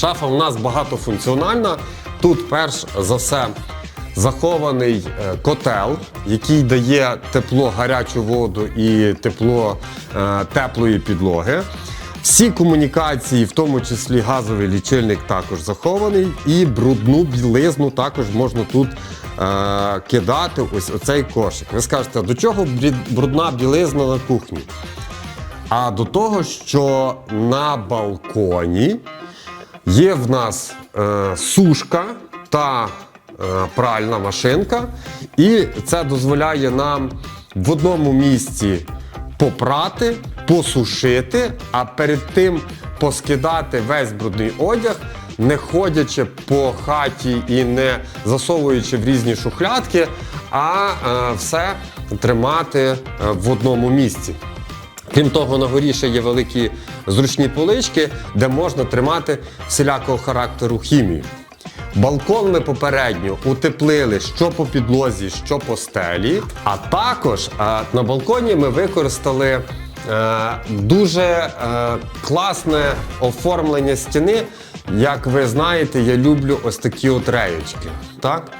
Шафа у нас багатофункціональна. Тут перш за все захований е, котел, який дає тепло, гарячу воду і тепло е, теплої підлоги. Всі комунікації, в тому числі газовий лічильник, також захований, і брудну білизну також можна тут е, кидати. Ось оцей кошик. Ви скажете, до чого брудна білизна на кухні? А до того, що на балконі є в нас е, сушка та е, пральна машинка, і це дозволяє нам в одному місці попрати, посушити, а перед тим поскидати весь брудний одяг, не ходячи по хаті і не засовуючи в різні шухлядки, а е, все тримати е, в одному місці. Крім того, на горі ще є великі зручні полички, де можна тримати всілякого характеру хімію. Балкон ми попередньо утеплили що по підлозі, що по стелі. А також е, на балконі ми використали е, дуже е, класне оформлення стіни. Як ви знаєте, я люблю ось такі от реєчки. Так?